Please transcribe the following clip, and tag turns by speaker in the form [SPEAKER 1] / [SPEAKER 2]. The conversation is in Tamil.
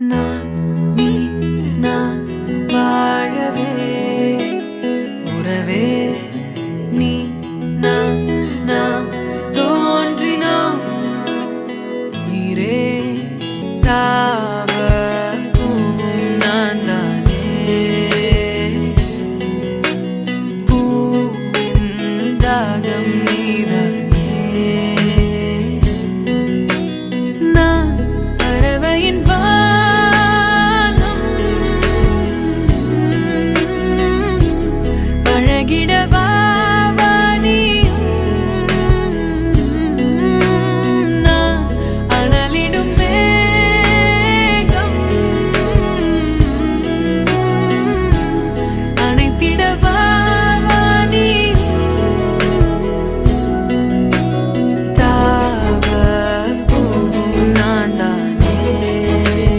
[SPEAKER 1] நான் நீ நான் வாழவே உறவே நீ நான் நாம் தோன்றினோம். உயிரே தாவக்கும் நான் தானே. பூவின் தாகம் பங்கிடவா